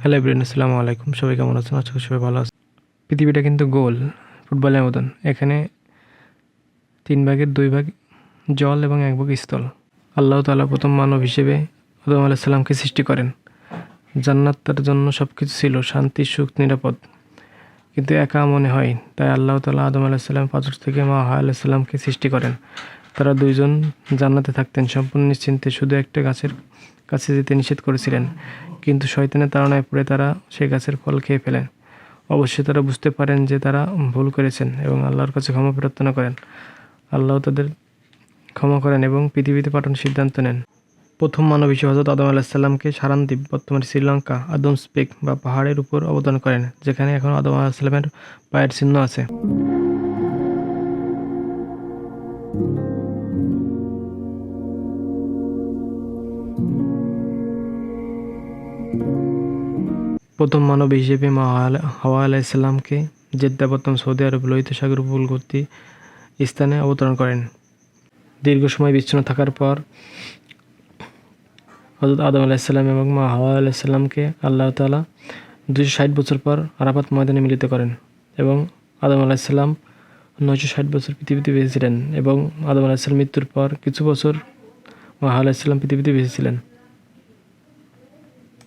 Hello Ibrahim আসসালামু আলাইকুম। সবাই কেমন আছেন? আজকে সবাই ভালো আছে পৃথিবীটা কিন্তু গোল, ফুটবলের মতন। এখানে তিন ভাগের দুই ভাগ জল এবং এক ভাগ স্থল। আল্লাহ তাআলা প্রথম মানব হিসেবে আদম আলাইসাল্লামকে সৃষ্টি করেন। জান্নাত তার জন্য সব কিছু ছিল, শান্তি, সুখ, নিরাপদ। কিন্তু একা মনে হয়, তাই আল্লাহ তাআলা আদম আলাইসাল্লাম পাথর থেকে মা হাওয়া আলাইসাল্লামকে সৃষ্টি করেন। তারা দুইজন জান্নাতে থাকতেন। সম্পূর্ণ নিশ্চিন্তে শুধু একটা গাছের কাছে যেতে নিষেধ করেছিলেন। কিন্তু শয়তানের তাড়নায় পড়ে তারা সেই গাছের ফল খেয়ে ফেলেন। অবশ্যই তারা বুঝতে পারেন যে তারা ভুল করেছেন এবং আল্লাহর কাছে ক্ষমা প্রার্থনা করেন। আল্লাহ তাদের ক্ষমা করেন এবং পৃথিবীতে পাঠানোর সিদ্ধান্ত নেন। প্রথম মানব হিসেবে হজরত আদম আলাহিসাল্লামকে সারানদ্বীপ বর্তমানে শ্রীলঙ্কা, আদম স্পেক বা পাহাড়ের উপর অবদান করেন, যেখানে এখন আদম আলাহিসাল্লামের পায়ের চিহ্ন আছে। প্রথম মানব হিসেবে মা হাওয়া- হাওয়া আলাইসাল্লামকে জেদ্দা বর্তমান সৌদি আরব লোহিত সাগর উপকূলবর্তী স্থানে অবতরণ করেন। দীর্ঘ সময় বিচ্ছিন্ন থাকার পর হজরত আদম আলাইসাল্লাম এবং মা হাওয়া আলাইসাল্লামকে আল্লাহ তাআলা দুশো ষাট বছর পর আরাফাত ময়দানে মিলিত করেন এবং আদম আলাইসাল্লাম নয়শো ষাট বছর পৃথিবীতে বেঁচেছিলেন এবং আদম আলাইসাল্লাম মৃত্যুর পর কিছু বছর মহা আলাহিসাল্লাম পৃথিবীতে বেঁচেছিলেন।